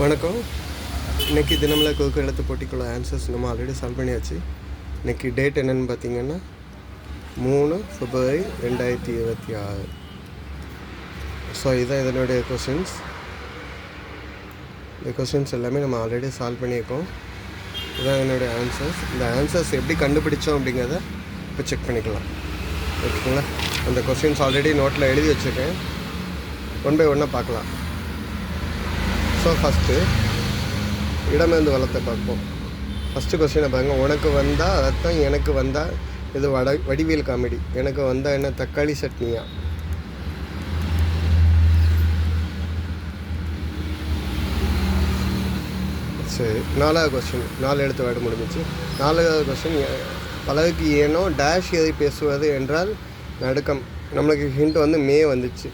வணக்கம். இன்னைக்கு தினமலை குறுக்கு எழுத்து போட்டிக்குள்ள ஆன்சர்ஸ் நம்ம ஆல்ரெடி சால்வ் பண்ணியாச்சு. இன்றைக்கி டேட் என்னன்னு பார்த்தீங்கன்னா மூணு பிப்ரவரி ரெண்டாயிரத்தி இருபத்தி ஆறு. ஸோ இதுதான் இதனுடைய கொஷின்ஸ் இந்த கொஷின்ஸ் எல்லாமே நம்ம ஆல்ரெடி சால்வ் பண்ணியிருக்கோம். இதுதான் என்னுடைய ஆன்சர்ஸ் இந்த ஆன்சர்ஸ் எப்படி கண்டுபிடிச்சோம் அப்படிங்கிறத இப்போ செக் பண்ணிக்கலாம். ஓகேங்களா? அந்த கொஷின்ஸ் ஆல்ரெடி நோட்டில் எழுதி வச்சுருக்கேன். ஒன் பை ஒன்னாக பார்க்கலாம். ஸோ ஃபஸ்ட்டு இடமிருந்து வளத்தை பார்ப்போம். ஃபஸ்ட்டு கொஸ்டினை பாருங்கள் உனக்கு வந்தால் ரத்தம் எனக்கு வந்தால் இது வட வடிவேல் காமெடி. எனக்கு வந்தால் என்ன தக்காளி சட்னியா? சரி நாலாவது கொஸ்டின் நாலு எழுத்து வேர்டு முடிஞ்சிச்சு. நாலாவது கொஸ்டின் பலருக்கு ஏனோ டேஷ் எதை பேசுவது என்றால் நடுக்கம். நம்மளுக்கு ஹிண்ட் வந்து மே வந்துச்சு.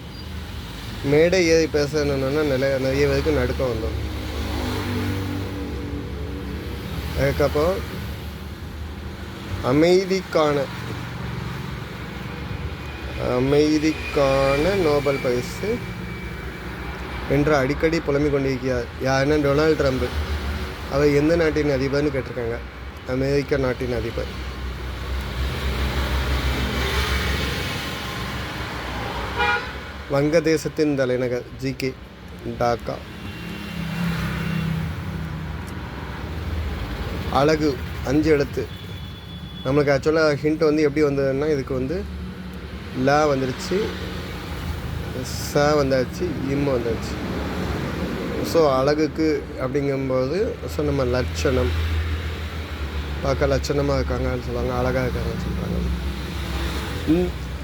மேடை ஏறி பேசணுன்னா நிறைய நிறைய பேருக்கு நடுக்கம் வந்தோம் அதுக்கப்புறம் அமைதிக்கான அமைதிக்கான நோபல் பரிசு என்று அடிக்கடி புலம்பிக் கொண்டிருக்கிறார். யாருன்னா டொனால்ட் ட்ரம்ப். அவர் எந்த நாட்டின் அதிபர்னு கேட்டிருக்காங்க. அமெரிக்க நாட்டின் அதிபர். வங்கதேசத்தின் தலைநகர் ஜிகே டாக்கா. அழகு அஞ்சு எழுத்து நம்மளுக்கு ஆக்சுவலாக ஹிண்ட் வந்து எப்படி வந்ததுன்னா இதுக்கு வந்து ல வந்துருச்சு ச வந்தாச்சு இம் வந்தாச்சு. ஸோ அழகுக்கு அப்படிங்கும்போது ஸோ நம்ம லட்சணம். பார்க்க லட்சணமாக இருக்காங்கன்னு சொல்லுவாங்க அழகாக இருக்காங்கன்னு சொல்கிறாங்க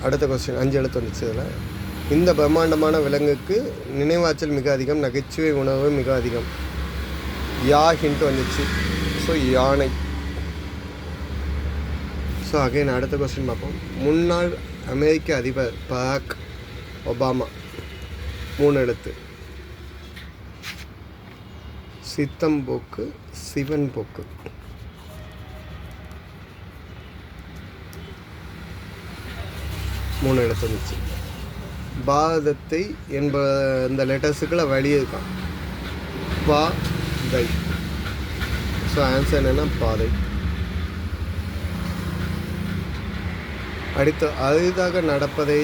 அடுத்த கொஸ்டின் அஞ்சு எழுத்து வந்துச்சு இதில். இந்த பிரம்மாண்டமான விலங்குக்கு நினைவாற்றல் மிக அதிகம் நகைச்சுவை உணர்வு மிக அதிகம். யா ஹிண்ட் வந்துச்சு. ஸோ யானை. ஸோ அகைன் அடுத்த கொஸ்டின் பார்ப்போம். முன்னாள் அமெரிக்க அதிபர் பராக் ஒபாமா. மூணு எழுத்து. சித்தம் போக்கு சிவன் போக்கு. மூணு எழுத்து வந்துச்சு. பாரதத்தை என்ப இந்த லெட்டர்ஸுக்குள்ள வழி இருக்கான் பா தை. ஸோ ஆன்சர் என்னென்னா பாதை. அடுத்து அரிதாக நடப்பதை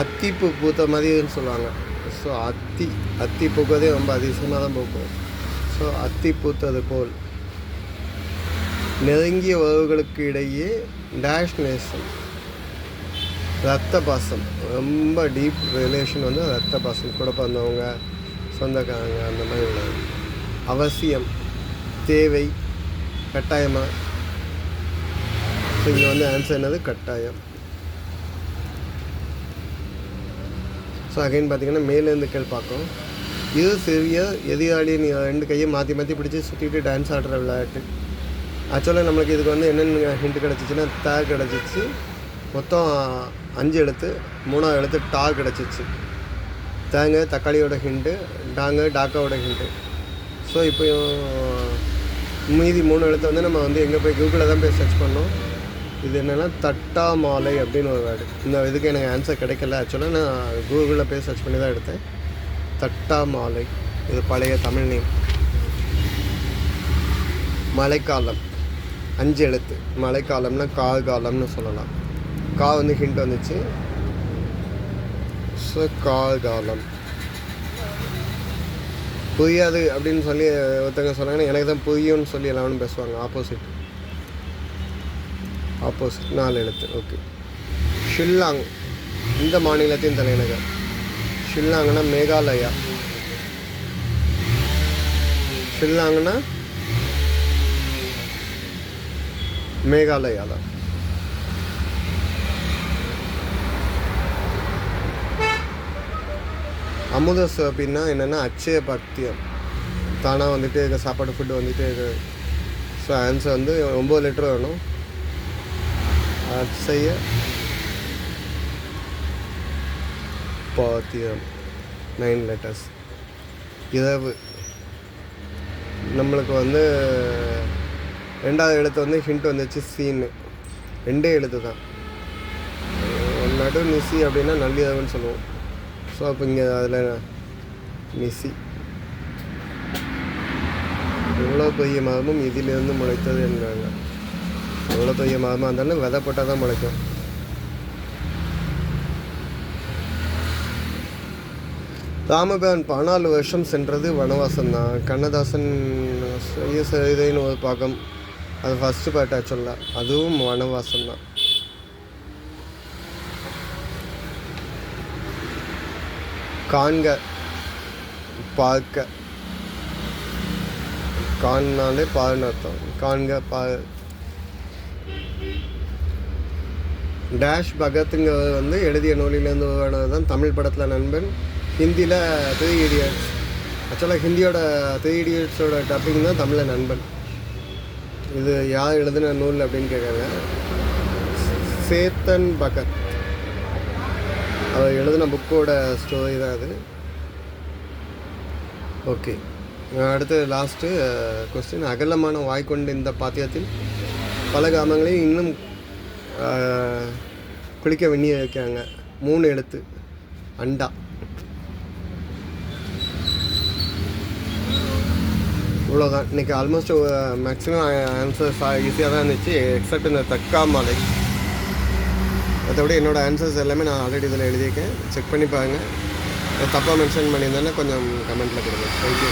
அத்திப்பு பூத்த மாதிரின்னு சொல்லுவாங்க. ஸோ அத்தி அத்தி பூக்கிறதே ரொம்ப அதிசயமாக தான் பூக்கும். ஸோ அத்தி பூத்தது போல். நெருங்கிய உறவுகளுக்கு இடையே டேஷ் நேசம் ரத்த பாசம். ரொம்ப டீப் ரிலேஷன் வந்து ரத்த பாசம். கூட பிறந்தவங்க சொந்தக்காரங்க அந்த மாதிரி உள்ளது அவசியம் தேவை கட்டாயமாக ஸோ இங்கே வந்து ஆன்சர் என்னது? கட்டாயம். ஸோ அகைன் பார்த்தீங்கன்னா மேலேருந்து கீழ் பார்க்கும் இது சிறிய எதிராளி நீ ரெண்டு கையை மாற்றி மாற்றி பிடிச்சி சுற்றிட்டு டான்ஸ் ஆடுற விளையாட்டு. ஆக்சுவலாக நம்மளுக்கு இதுக்கு வந்து என்னென்ன ஹிண்ட் கிடச்சிச்சின்னா த கிடச்சிச்சு. மொத்தம் அஞ்சு எழுத்து மூணாவது எழுத்து டா கிடச்சிச்சு. தேங்க தக்காளியோட ஹிண்டு டாங்க டாக்காவோட ஹிண்ட்டு ஸோ இப்போ மீதி மூணு எழுத்து வந்து நம்ம வந்து எங்கே போய் கூகுளில் தான் போய் சர்ச் பண்ணோம். இது என்னென்னா தட்டா மாலை அப்படின்னு ஒரு வேர்டு. இந்த இதுக்கு எனக்கு ஆன்சர் கிடைக்கல. ஆக்சுவலாக நான் கூகுளில் போய் சர்ச் பண்ணி தான் எடுத்தேன். தட்டா மாலை. இது பழைய தமிழ் நேம் மழைக்காலம். அஞ்சு எழுத்து. மழைக்காலம்னா கால் காலம்னு சொல்லலாம். கா வந்து ஹிண்ட் வந்துச்சு. ஸோ கால்காலம் புரியாது அப்படின்னு சொல்லி ஒருத்தங்க சொன்னாங்கன்னா எனக்கு தான் புரியும்னு சொல்லி எல்லாரும் பேசுவாங்க. ஆப்போசிட் ஆப்போசிட் நாலு எழுத்து. ஓகே ஷில்லாங் இந்த மாநிலத்தின் தலைநகர். ஷில்லாங்னா மேகாலயா? ஷில்லாங்னா மேகாலயா தான் அமுத அப்படின்னா என்னென்னா அச்சய பக்தியம் தானாக வந்துட்டு இருக்க சாப்பாடு ஃபுட்டு வந்துட்டு ஸோ ஆன்சர் வந்து ஒம்பது லிட்டர் வேணும். அச்சய பாத்தியம். நைன் லெட்டர்ஸ் இரவு. நம்மளுக்கு வந்து ரெண்டாவது எழுத்து வந்து ஹிண்ட் வந்துச்சு சீனு. ரெண்டே எழுத்து தான் நடு நிசி அப்படின்னா நல்லிரவுன்னு சொல்லுவோம். ஸோ அப்போ இங்கே அதில் மிஸ்ஸி எவ்வளோ பெரிய மரமும் இதிலிருந்து முளைத்தது என்கிறாங்க எவ்வளோ பெரிய மரமாக இருந்தாலும் விதை போட்டால் தான் முளைக்கும். ராமபிரான் பதினாலு வருஷம் சென்றது வனவாசம் தான். கண்ணதாசன் செய்ய செய்தேன்னு ஒரு பாகம் அது ஃபஸ்ட்டு பாட்டாக சொல்ல அதுவும் வனவாசம் தான். காண்க பார்க்க. காண்னாலே பாருன்னு அர்த்தம். காண்க பா டேஷ் பகத்துங்கிறது வந்து எழுதிய நூலிலேருந்து உருவானது தான் தமிழ் படத்தில் நண்பன். ஹிந்தியில் த்ரீ இடியட்ஸ் ஆக்சுவலாக ஹிந்தியோட த்ரீ இடியட்ஸோட டப்பிங் தான் தமிழில் நண்பன். இது யார் எழுதின நூல் அப்படின்னு கேட்குறாங்க சேத்தன் பகத். அவர் எழுதின புக்கோட ஸ்டோரி தான் அது. ஓகே அடுத்து லாஸ்ட்டு கொஸ்டின் uh, அகலமான வாய் கொண்ட இந்த பாத்தியத்தில் பல கிராமங்களையும் இன்னும் uh, குளிக்க வெந்நீர் வைக்கிறாங்க மூணு எழுத்து. அண்டா. இவ்வளோதான் இன்றைக்கி ஆல்மோஸ்ட் மேக்ஸிமம் ஆன்சர்ஸ் ஈஸியாக தான் இருந்துச்சு. எக்ஸப்ட் இந்த தக்கா மலை மற்றபடி என்னோடய ஆன்சர்ஸ் எல்லாமே நான் ஆல்ரெடி இதில் எழுதியிருக்கேன். செக் பண்ணி பாருங்கள் தப்பாக மென்ஷன் பண்ணியிருந்தேன்னா கொஞ்சம் கமெண்ட்டில் கொடுங்க. தேங்க்யூ